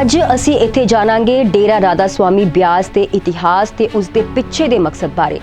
ਅੱਜ ਅਸੀਂ ਇੱਥੇ ਜਾਣਾਂਗੇ ਡੇਰਾ ਰਾਧਾ ਸਵਾਮੀ ਬਿਆਸ ਦੇ ਇਤਿਹਾਸ ਤੇ ਉਸ ਦੇ ਪਿੱਛੇ ਦੇ ਮਕਸਦ ਬਾਰੇ।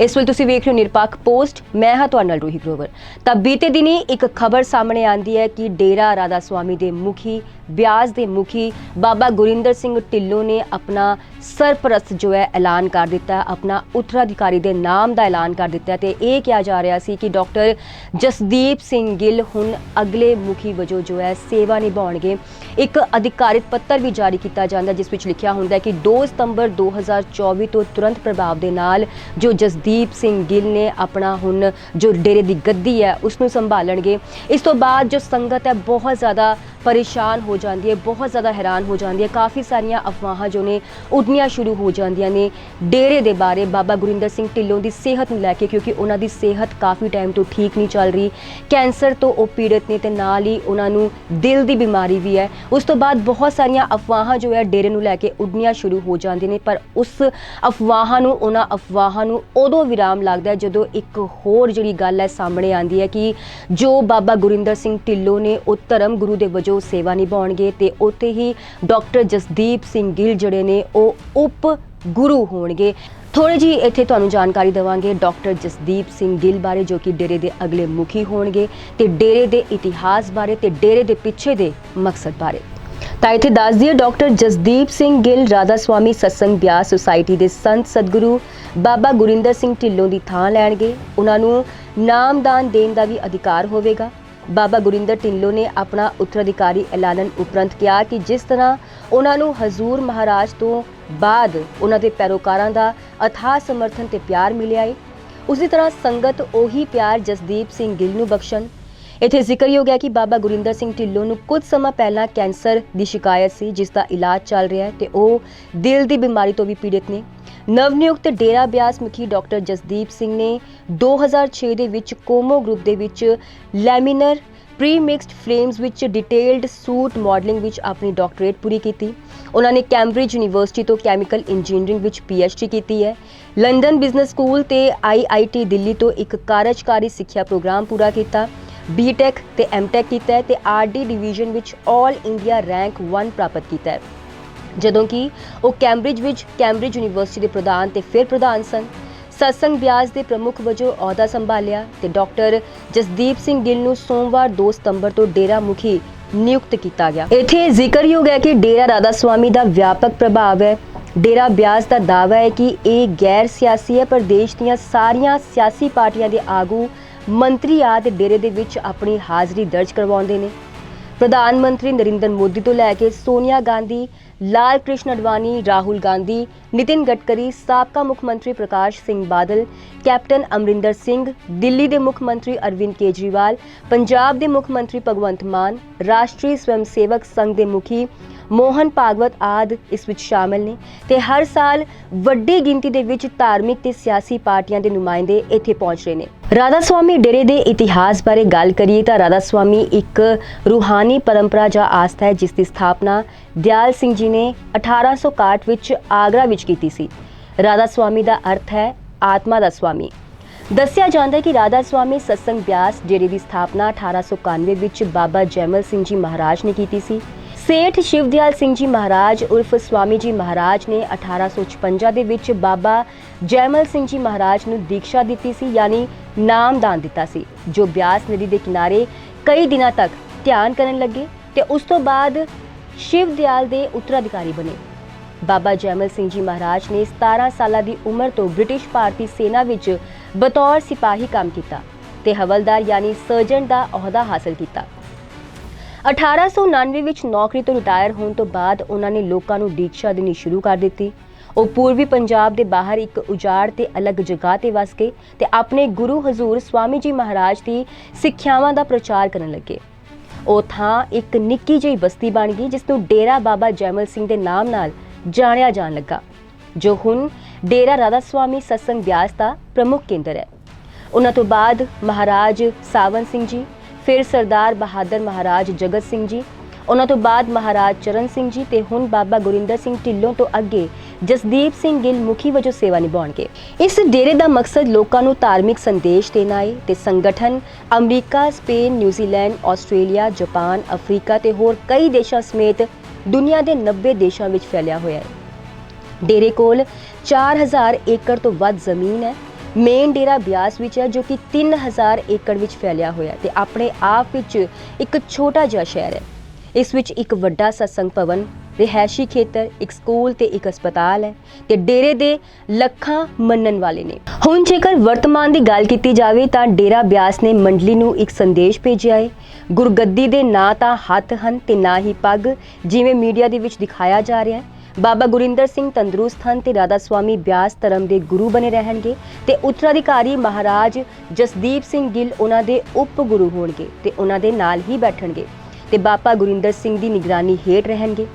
ਇਸ ਵੇਲੇ ਤੁਸੀਂ ਵੇਖ ਰਹੇ ਹੋ ਨਿਰਪੱਖ ਪੋਸਟ, ਮੈਂ ਹਾਂ ਤੁਹਾਡੇ ਨਾਲ ਰੋਹੀ ਗਰੋਵਰ। ਤਾਂ ਬੀਤੇ ਦਿਨੀ ਇੱਕ ਖਬਰ ਸਾਹਮਣੇ ਆਂਦੀ ਹੈ ਕਿ ਡੇਰਾ ਰਾਧਾ ਸਵਾਮੀ ਦੇ ਮੁਖੀ, ਬਿਆਸ ਦੇ ਮੁਖੀ ਬਾਬਾ ਗੁਰਿੰਦਰ ਸਿੰਘ ਢਿੱਲੋਂ ਨੇ ਆਪਣਾ ਸਰਪ੍ਰਸਤ ਜੋ ਹੈ ਐਲਾਨ ਕਰ ਦਿੱਤਾ, ਆਪਣਾ ਉੱਤਰਾਧਿਕਾਰੀ ਦੇ ਨਾਮ ਦਾ ਐਲਾਨ ਕਰ ਦਿੱਤਾ ਹੈ ਤੇ ਇਹ ਕਿਹਾ ਜਾ ਰਿਹਾ ਸੀ ਕਿ ਡਾਕਟਰ ਜਸਦੀਪ ਸਿੰਘ ਗਿੱਲ ਹੁਣ ਅਗਲੇ ਮੁਖੀ ਵਜੋਂ ਜੋ ਹੈ ਸੇਵਾ ਨਿਭਾਉਣਗੇ। ਇੱਕ ਅਧਿਕਾਰਿਤ ਪੱਤਰ ਵੀ ਜਾਰੀ ਕੀਤਾ ਜਾਂਦਾ, ਜਿਸ ਵਿੱਚ ਲਿਖਿਆ ਹੁੰਦਾ ਹੈ ਕਿ 2 ਸਤੰਬਰ 2024 ਤੋਂ ਤੁਰੰਤ ਪ੍ਰਭਾਵ ਦੇ ਨਾਲ ਜੋ ਜਸਦੀਪ ਸਿੰਘ ਗਿੱਲ ਨੇ ਆਪਣਾ ਹੁਣ ਜੋ ਡੇਰੇ ਦੀ ਗੱਦੀ ਹੈ ਉਸ ਨੂੰ ਸੰਭਾਲਣਗੇ। ਇਸ ਤੋਂ ਬਾਅਦ ਜੋ ਸੰਗਤ ਹੈ, ਬਹੁਤ ਜ਼ਿਆਦਾ ਪਰੇਸ਼ਾਨ ਹੋ ਜਾਂਦੀ ਹੈ, ਬਹੁਤ ਜ਼ਿਆਦਾ ਹੈਰਾਨ ਹੋ ਜਾਂਦੀ ਹੈ। ਕਾਫੀ ਸਾਰੀਆਂ ਅਫਵਾਹਾਂ ਜੋ ਨੇ, ਉੱਡਣੀਆਂ ਸ਼ੁਰੂ ਹੋ ਜਾਂਦੀਆਂ ਨੇ ਡੇਰੇ ਦੇ ਬਾਰੇ। ਬਾਬਾ ਗੁਰਿੰਦਰ ਸਿੰਘ ਢਿੱਲੋਂ ਦੀ ਸਿਹਤ ਨੂੰ ਲੈ ਕੇ, ਕਿਉਂਕਿ ਉਹਨਾਂ ਦੀ ਸਿਹਤ ਕਾਫੀ ਟਾਈਮ ਤੋਂ ਠੀਕ ਨਹੀਂ ਚੱਲ ਰਹੀ। ਕੈਂਸਰ ਤੋਂ ਉਹ ਪੀੜਤ ਨੇ ਤੇ ਨਾਲ ਹੀ ਉਹਨਾਂ ਨੂੰ ਦਿਲ ਦੀ ਬਿਮਾਰੀ ਵੀ ਹੈ। ਉਸ ਤੋਂ ਬਾਅਦ ਬਹੁਤ ਸਾਰੀਆਂ ਅਫਵਾਹਾਂ ਜੋ ਹੈ, ਡੇਰੇ ਨੂੰ ਲੈ ਕੇ ਉੱਡਣੀਆਂ ਸ਼ੁਰੂ ਹੋ ਜਾਂਦੀਆਂ ਨੇ, ਪਰ ਉਸ ਅਫਵਾਹਾਂ ਨੂੰ, ਉਹਨਾਂ ਅਫਵਾਹਾਂ ਨੂੰ ਉਦੋਂ ਵਿਰਾਮ ਲੱਗਦਾ ਹੈ ਜਦੋਂ ਇੱਕ ਹੋਰ ਜਿਹੜੀ ਗੱਲ ਹੈ ਸਾਹਮਣੇ ਆਂਦੀ ਹੈ ਕਿ ਜੋ ਬਾਬਾ ਗੁਰਿੰਦਰ ਸਿੰਘ ਢਿੱਲੋਂ ਨੇ ਉਹ ਧਰਮ ਗੁਰੂ ਦੇ ਵਜੋਂ ਸੇਵਾ ਨਿਭਾਉਣਗੇ ਤੇ ਉੱਥੇ ਹੀ ਡਾਕਟਰ ਜਸਦੀਪ ਸਿੰਘ ਗਿੱਲ ਜਿਹੜੇ ਨੇ ਉਹ ਉਪ ਗੁਰੂ ਹੋਣਗੇ। ਥੋੜੀ ਜੀ ਇੱਥੇ ਤੁਹਾਨੂੰ ਜਾਣਕਾਰੀ ਦੇਵਾਂਗੇ ਡਾਕਟਰ ਜਸਦੀਪ ਸਿੰਘ ਗਿੱਲ ਬਾਰੇ ਜੋ ਕਿ ਡੇਰੇ ਦੇ ਅਗਲੇ ਮੁਖੀ ਹੋਣਗੇ ਤੇ ਡੇਰੇ ਦੇ ਇਤਿਹਾਸ ਬਾਰੇ ਤੇ ਡੇਰੇ ਦੇ ਪਿੱਛੇ ਦੇ ਮਕਸਦ ਬਾਰੇ। ਤਾਂ ਇੱਥੇ ਦੱਸ ਦਈਏ ਡਾਕਟਰ ਜਸਦੀਪ ਸਿੰਘ ਗਿੱਲ ਰਾਧਾ ਸਵਾਮੀ ਸਤਸੰਗ ਬਿਆਸ ਸੁਸਾਇਟੀ ਦੇ ਸੰਤ ਸਤਿਗੁਰੂ ਬਾਬਾ ਗੁਰਿੰਦਰ ਸਿੰਘ ਢਿੱਲੋਂ ਦੀ ਥਾਂ ਲੈਣਗੇ। ਉਹਨਾਂ ਨੂੰ ਨਾਮਦਾਨ ਦੇਣ ਦਾ ਵੀ ਅਧਿਕਾਰ ਹੋਵੇਗਾ। ਬਾਬਾ ਗੁਰਿੰਦਰ ਢਿੱਲੋਂ ਨੇ ਆਪਣਾ ਉੱਤਰਾਧਿਕਾਰੀ ਐਲਾਨਣ ਉਪਰੰਤ ਕਿਹਾ ਕਿ ਜਿਸ ਤਰ੍ਹਾਂ ਉਹਨਾਂ ਨੂੰ ਹਜ਼ੂਰ ਮਹਾਰਾਜ ਤੋਂ ਬਾਅਦ ਉਹਨਾਂ ਦੇ ਪੈਰੋਕਾਰਾਂ ਦਾ ਅਥਾਹ ਸਮਰਥਨ ਤੇ ਪਿਆਰ ਮਿਲਿਆ ਏ, ਉਸੇ ਤਰ੍ਹਾਂ ਸੰਗਤ ਉਹੀ ਪਿਆਰ ਜਸਦੀਪ ਸਿੰਘ ਗਿੱਲ ਨੂੰ ਬਖਸ਼ਣ ਇੱਥੇ ਜ਼ਿਕਰਯੋਗ ਹੈ ਕਿ ਬਾਬਾ ਗੁਰਿੰਦਰ ਸਿੰਘ ਢਿੱਲੋਂ ਨੂੰ ਕੁਝ ਸਮਾਂ ਪਹਿਲਾਂ ਕੈਂਸਰ ਦੀ ਸ਼ਿਕਾਇਤ ਸੀ, ਜਿਸ ਦਾ ਇਲਾਜ ਚੱਲ ਰਿਹਾ ਹੈ ਤੇ ਉਹ ਦਿਲ ਦੀ ਬਿਮਾਰੀ ਤੋਂ ਵੀ ਪੀੜਿਤ ਨੇ। ਨਵਨਿਯੁਕਤ ਡੇਰਾ ਬਿਆਸ ਮੁਖੀ ਡਾਕਟਰ ਜਸਦੀਪ ਸਿੰਘ ਨੇ 2006 ਦੇ ਵਿੱਚ ਕੋਮੋ ਗਰੁੱਪ ਦੇ ਵਿੱਚ ਲੈਮੀਨਰ ਪ੍ਰੀਮਿਕਸਡ ਫਲੇਮਸ ਵਿੱਚ ਡਿਟੇਲਡ ਸੂਟ ਮਾਡਲਿੰਗ ਵਿੱਚ ਆਪਣੀ ਡਾਕਟਰੇਟ ਪੂਰੀ ਕੀਤੀ। ਉਹਨਾਂ ਨੇ ਕੈਂਬਰਿਜ ਯੂਨੀਵਰਸਿਟੀ ਤੋਂ ਕੈਮੀਕਲ ਇੰਜੀਨੀਅਰਿੰਗ ਵਿੱਚ ਪੀਐਚਡੀ ਕੀਤੀ ਹੈ। ਲੰਡਨ ਬਿਜ਼ਨਸ ਸਕੂਲ ਤੇ ਆਈਆਈਟੀ ਦਿੱਲੀ ਤੋਂ ਇੱਕ ਕਾਰਜਕਾਰੀ ਸਿੱਖਿਆ ਪ੍ਰੋਗਰਾਮ ਪੂਰਾ ਕੀਤਾ। ਬੀਟੈਕ ਤੇ ਐਮਟੈਕ ਕੀਤਾ ਹੈ ਤੇ ਆਰਡੀ ਡਿਵੀਜ਼ਨ ਵਿੱਚ 올 ਇੰਡੀਆ ਰੈਂਕ 1 ਪ੍ਰਾਪਤ ਕੀਤਾ ਹੈ। ਜਦੋਂ ਕਿ ਉਹ ਕੈਂਬਰਿਜ ਵਿੱਚ ਕੈਂਬਰਿਜ ਯੂਨੀਵਰਸਿਟੀ ਦੇ ਪ੍ਰਧਾਨ ਤੇ ਫਿਰ ਪ੍ਰਧਾਨ ਸਨ। ਸਤਸੰਗ ਬਿਆਸ ਦੇ ਪ੍ਰਮੁੱਖ ਵਜੋਂ ਅਹੁਦਾ ਸੰਭਾਲਿਆ ਤੇ ਡਾਕਟਰ ਜਸਦੀਪ ਸਿੰਘ ਗਿੱਲ ਨੂੰ ਸੋਮਵਾਰ 2 ਸਤੰਬਰ ਤੋਂ ਡੇਰਾ ਮੁਖੀ ਨਿਯੁਕਤ ਕੀਤਾ ਗਿਆ। ਇੱਥੇ ਜ਼ਿਕਰਯੋਗ ਹੈ ਕਿ ਡੇਰਾ ਰਾਧਾ ਸਵਾਮੀ ਦਾ ਵਿਆਪਕ ਪ੍ਰਭਾਵ ਹੈ। ਡੇਰਾ ਬਿਆਸ ਦਾ ਦਾਅਵਾ ਹੈ ਕਿ ਇਹ ਗੈਰ ਸਿਆਸੀ ਹੈ, ਪਰ ਦੇਸ਼ ਦੀਆਂ ਸਾਰੀਆਂ ਸਿਆਸੀ ਪਾਰਟੀਆਂ ਦੇ ਆਗੂ ਮੰਤਰੀ ਆਦਿ ਡੇਰੇ ਦੇ ਵਿੱਚ ਆਪਣੀ ਹਾਜ਼ਰੀ ਦਰਜ ਕਰਵਾਉਂਦੇ ਨੇ। ਪ੍ਰਧਾਨ ਮੰਤਰੀ ਨਰਿੰਦਰ ਮੋਦੀ ਤੋਂ ਲੈ ਕੇ ਸੋਨੀਆ ਗਾਂਧੀ, ਲਾਲ ਕ੍ਰਿਸ਼ਨ ਅਡਵਾਨੀ, ਰਾਹੁਲ ਗਾਂਧੀ, ਨਿਤਿਨ ਗਡਕਰੀ, ਸਾਬਕਾ ਮੁੱਖ ਮੰਤਰੀ ਪ੍ਰਕਾਸ਼ ਸਿੰਘ ਬਾਦਲ, ਕੈਪਟਨ ਅਮਰਿੰਦਰ ਸਿੰਘ, ਦਿੱਲੀ ਦੇ ਮੁੱਖ ਮੰਤਰੀ ਅਰਵਿੰਦ ਕੇਜਰੀਵਾਲ, ਪੰਜਾਬ ਦੇ ਮੁੱਖ ਮੰਤਰੀ ਭਗਵੰਤ ਮਾਨ, ਰਾਸ਼ਟਰੀ ਸਵੈਮ ਸੇਵਕ ਸੰਘ ਦੇ ਮੁਖੀ ਮੋਹਨ ਭਾਗਵਤ ਆਦ ਇਸ ਵਿੱਚ ਸ਼ਾਮਲ ਨੇ ਤੇ ਹਰ ਸਾਲ ਵੱਡੀ ਗਿਣਤੀ ਦੇ ਵਿੱਚ ਧਾਰਮਿਕ ਤੇ ਸਿਆਸੀ ਪਾਰਟੀਆਂ ਦੇ ਨੁਮਾਇੰਦੇ ਇੱਥੇ ਪਹੁੰਚ ਰਹੇ ਨੇ। ਰਾਧਾ ਸਵਾਮੀ ਡੇਰੇ ਦੇ ਇਤਿਹਾਸ ਬਾਰੇ ਗੱਲ ਕਰੀਏ ਤਾਂ ਰਾਧਾ ਸਵਾਮੀ ਇੱਕ ਰੂਹਾਨੀ ਪਰੰਪਰਾ ਜਾਂ ਆਸਥਾ ਹੈ ਜਿਸ ਦੀ ਸਥਾਪਨਾ ਦਿਆਲ ਸਿੰਘ ਜੀ ਨੇ 1861 ਵਿੱਚ ਆਗਰਾ ਵਿੱਚ ਕੀਤੀ ਸੀ। ਰਾਧਾ ਸਵਾਮੀ ਦਾ ਅਰਥ ਹੈ ਆਤਮਾ ਦਾ ਸਵਾਮੀ ਦੱਸਿਆ ਜਾਂਦਾ ਹੈ ਕਿ ਰਾਧਾ ਸਵਾਮੀ ਸਤਸੰਗ ਬਿਆਸ ਡੇਰੇ ਦੀ ਸਥਾਪਨਾ 1891 ਵਿੱਚ ਬਾਬਾ ਜੈਮਲ ਸਿੰਘ ਜੀ ਮਹਾਰਾਜ ਨੇ ਕੀਤੀ ਸੀ। ਸੇਠ ਸ਼ਿਵਦਿਆਲ ਸਿੰਘ ਜੀ ਮਹਾਰਾਜ ਉਰਫ ਸਵਾਮੀ ਜੀ ਮਹਾਰਾਜ ਨੇ 1856 ਦੇ ਵਿੱਚ ਬਾਬਾ ਜੈਮਲ ਸਿੰਘ ਜੀ ਮਹਾਰਾਜ ਨੂੰ ਦੀਕਸ਼ਾ ਦਿੱਤੀ ਸੀ, ਯਾਨੀ ਨਾਮਦਾਨ ਦਿੱਤਾ ਸੀ, ਜੋ ਬਿਆਸ ਨਦੀ ਦੇ ਕਿਨਾਰੇ ਕਈ ਦਿਨਾਂ ਤੱਕ ਧਿਆਨ ਕਰਨ ਲੱਗੇ ਤੇ ਉਸ ਤੋਂ ਬਾਅਦ ਸ਼ਿਵਦਿਆਲ ਦੇ ਉੱਤਰਾਧਿਕਾਰੀ ਬਣੇ। ਬਾਬਾ ਜੈਮਲ ਸਿੰਘ ਜੀ ਮਹਾਰਾਜ ਨੇ 17 ਸਾਲਾਂ ਦੀ ਉਮਰ ਤੋਂ ਬ੍ਰਿਟਿਸ਼ ਭਾਰਤੀ ਸੈਨਾ ਵਿੱਚ ਬਤੌਰ ਸਿਪਾਹੀ ਕੰਮ ਕੀਤਾ ਤੇ ਹਵਲਦਾਰ ਯਾਨੀ ਸਰਜਨ ਦਾ ਅਹੁਦਾ ਹਾਸਲ ਕੀਤਾ। 1899 ਵਿੱਚ ਨੌਕਰੀ ਤੋਂ ਰਿਟਾਇਰ ਹੋਣ ਤੋਂ ਬਾਅਦ ਉਹਨਾਂ ਨੇ ਲੋਕਾਂ ਨੂੰ ਦੀਕਸ਼ਾ ਦੇਣੀ ਸ਼ੁਰੂ ਕਰ ਦਿੱਤੀ। ਉਹ ਪੂਰਬੀ ਪੰਜਾਬ ਦੇ ਬਾਹਰ ਇੱਕ ਉਜਾੜ ਤੇ ਅਲੱਗ ਜਗ੍ਹਾ ਤੇ ਵਸ ਗਏ ਤੇ ਆਪਣੇ ਗੁਰੂ ਹਜ਼ੂਰ ਸਵਾਮੀ ਜੀ ਮਹਾਰਾਜ ਦੀ ਸਿੱਖਿਆਵਾਂ ਦਾ ਪ੍ਰਚਾਰ ਕਰਨ ਲੱਗੇ। ਉਹ ਥਾਂ ਇੱਕ ਨਿੱਕੀ ਜਿਹੀ ਬਸਤੀ ਬਣ ਗਈ ਜਿਸ ਨੂੰ ਡੇਰਾ ਬਾਬਾ ਜੈਮਲ ਸਿੰਘ ਦੇ ਨਾਮ ਨਾਲ ਜਾਣਿਆ ਜਾਣ ਲੱਗਾ, ਜੋ ਹੁਣ ਡੇਰਾ ਰਾਧਾ ਸਵਾਮੀ ਸਤਸੰਗ ਵਿਆਸ ਦਾ ਪ੍ਰਮੁੱਖ ਕੇਂਦਰ ਹੈ। ਉਹਨਾਂ ਤੋਂ ਬਾਅਦ ਮਹਾਰਾਜ ਸਾਵਨ ਸਿੰਘ ਜੀ ਫਿਰ ਸਰਦਾਰ ਬਹਾਦਰ ਮਹਾਰਾਜ ਜਗਤ ਸਿੰਘ ਜੀ, ਉਹਨਾਂ ਤੋਂ ਬਾਅਦ ਮਹਾਰਾਜ ਚਰਨ ਸਿੰਘ ਜੀ ਤੇ ਹੁਣ ਬਾਬਾ ਗੁਰਿੰਦਰ ਸਿੰਘ ਢਿੱਲੋਂ ਤੋਂ ਅੱਗੇ ਜਸਦੀਪ ਸਿੰਘ ਗਿੱਲ ਮੁਖੀ ਵਜੋਂ ਸੇਵਾ ਨਿਭਾਉਣਗੇ। ਇਸ ਡੇਰੇ ਦਾ ਮਕਸਦ ਲੋਕਾਂ ਨੂੰ ਧਾਰਮਿਕ ਸੰਦੇਸ਼ ਦੇਣਾ ਹੈ ਤੇ ਸੰਗਠਨ America, Spain, New Zealand, Australia, Japan, Africa ਤੇ ਹੋਰ ਕਈ ਦੇਸ਼ਾਂ ਸਮੇਤ ਦੁਨੀਆ ਦੇ 90 ਦੇਸ਼ਾਂ ਵਿੱਚ ਫੈਲਿਆ ਹੋਇਆ ਹੈ। ਡੇਰੇ ਕੋਲ 4000 ਏਕੜ ਤੋਂ ਵੱਧ ਜ਼ਮੀਨ ਹੈ ਮੇਨ ਡੇਰਾ ਬਿਆਸ ਵਿੱਚ ਹੈ, ਜੋ ਕਿ 3000 ਏਕੜ ਵਿੱਚ ਫੈਲਿਆ ਹੋਇਆ ਹੈ ਤੇ ਆਪਣੇ ਆਪ ਵਿੱਚ ਇੱਕ ਛੋਟਾ ਜਿਹਾ ਸ਼ਹਿਰ ਹੈ। ਇਸ ਵਿੱਚ ਇੱਕ ਵੱਡਾ ਸਤਸੰਗ ਭਵਨ, ਰਿਹਾਇਸ਼ੀ ਖੇਤਰ, ਇੱਕ ਸਕੂਲ ਤੇ ਇੱਕ ਹਸਪਤਾਲ ਹੈ ਤੇ ਡੇਰੇ ਦੇ ਲੱਖਾਂ ਮੰਨਣ ਵਾਲੇ ਨੇ। ਹੁਣ ਜੇਕਰ ਵਰਤਮਾਨ ਦੀ ਗੱਲ ਕੀਤੀ ਜਾਵੇ ਤਾਂ ਡੇਰਾ ਬਿਆਸ ਨੇ ਮੰਡਲੀ ਨੂੰ ਇੱਕ ਸੰਦੇਸ਼ ਭੇਜਿਆ ਹੈ। ਗੁਰਗੱਦੀ ਦੇ ਨਾ ਤਾਂ ਹੱਥ ਹਨ ਤੇ ਨਾ ਹੀ ਪੱਗ, ਜਿਵੇਂ ਮੀਡੀਆ ਦੇ ਵਿੱਚ ਦਿਖਾਇਆ ਜਾ ਰਿਹਾ ਹੈ। ਬਾਬਾ ਗੁਰਿੰਦਰ ਸਿੰਘ ਤੰਦਰੁਸਤ ਹਨ ਤੇ ਰਾਧਾ ਸਵਾਮੀ ਬਿਆਸ ਧਰਮ ਦੇ ਗੁਰੂ ਬਣੇ ਰਹਿਣਗੇ ਤੇ ਉੱਤਰਾਧਿਕਾਰੀ ਮਹਾਰਾਜ ਜਸਦੀਪ ਸਿੰਘ ਗਿੱਲ ਉਹਨਾਂ ਦੇ ਉਪ ਗੁਰੂ ਹੋਣਗੇ ਤੇ ਉਹਨਾਂ ਦੇ ਨਾਲ ਹੀ ਬੈਠਣਗੇ ਤੇ ਬਾਬਾ ਗੁਰਿੰਦਰ ਸਿੰਘ ਦੀ ਨਿਗਰਾਨੀ ਹੇਠ ਰਹਿਣਗੇ।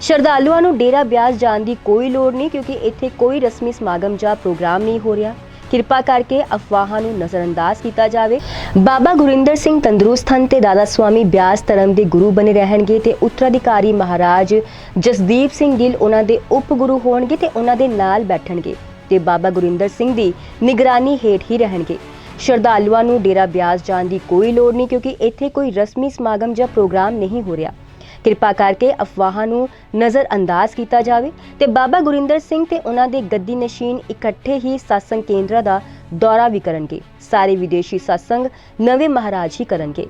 ਸ਼ਰਧਾਲੂਆਂ ਨੂੰ ਡੇਰਾ ਬਿਆਸ ਜਾਣ ਦੀ ਕੋਈ ਲੋੜ ਨਹੀਂ ਕਿਉਂਕਿ ਇੱਥੇ ਕੋਈ ਰਸਮੀ ਸਮਾਗਮ ਜਾਂ ਪ੍ਰੋਗਰਾਮ ਨਹੀਂ ਹੋ ਰਿਹਾ। ਕਿਰਪਾ ਕਰਕੇ ਅਫਵਾਹਾਂ ਨੂੰ ਨਜ਼ਰਅੰਦਾਜ਼ ਕੀਤਾ ਜਾਵੇ। ਬਾਬਾ ਗੁਰਿੰਦਰ ਸਿੰਘ ਤੰਦਰੁਸਤ ਹਨ ਤੇ ਦਾਦਾ ਸਵਾਮੀ ਬਿਆਸ ਧਰਮ ਦੇ ਗੁਰੂ ਬਣੇ ਰਹਿਣਗੇ ਤੇ ਉੱਤਰਾਧਿਕਾਰੀ ਮਹਾਰਾਜ ਜਸਦੀਪ ਸਿੰਘ ਗਿੱਲ ਉਹਨਾਂ ਦੇ ਉਪ ਗੁਰੂ ਹੋਣਗੇ ਤੇ ਉਹਨਾਂ ਦੇ ਨਾਲ ਬੈਠਣਗੇ ਤੇ ਬਾਬਾ ਗੁਰਿੰਦਰ ਸਿੰਘ ਦੀ ਨਿਗਰਾਨੀ ਹੇਠ ਹੀ ਰਹਿਣਗੇ। ਸ਼ਰਧਾਲੂਆਂ ਨੂੰ ਡੇਰਾ ਬਿਆਸ ਜਾਣ ਦੀ ਕੋਈ ਲੋੜ ਨਹੀਂ ਕਿਉਂਕਿ ਇੱਥੇ ਕੋਈ ਰਸਮੀ ਸਮਾਗਮ ਜਾਂ ਪ੍ਰੋਗਰਾਮ ਨਹੀਂ ਹੋ ਰਿਹਾ। ਕਿਰਪਾ ਕਰਕੇ ਅਫਵਾਹਾਂ ਨੂੰ ਨਜ਼ਰ ਅੰਦਾਜ਼ ਕੀਤਾ ਜਾਵੇ ਤੇ ਬਾਬਾ ਗੁਰਿੰਦਰ ਸਿੰਘ ਤੇ ਉਹਨਾਂ ਦੇ ਗੱਦੀ ਨਸ਼ੀਨ ਇਕੱਠੇ ਹੀ satsang ਕੇਂਦਰਾਂ ਦਾ ਦੌਰਾ ਵੀ ਕਰਨਗੇ। ਸਾਰੇ ਵਿਦੇਸ਼ੀ satsang ਨਵੇਂ ਮਹਾਰਾਜ ਹੀ ਕਰਨਗੇ।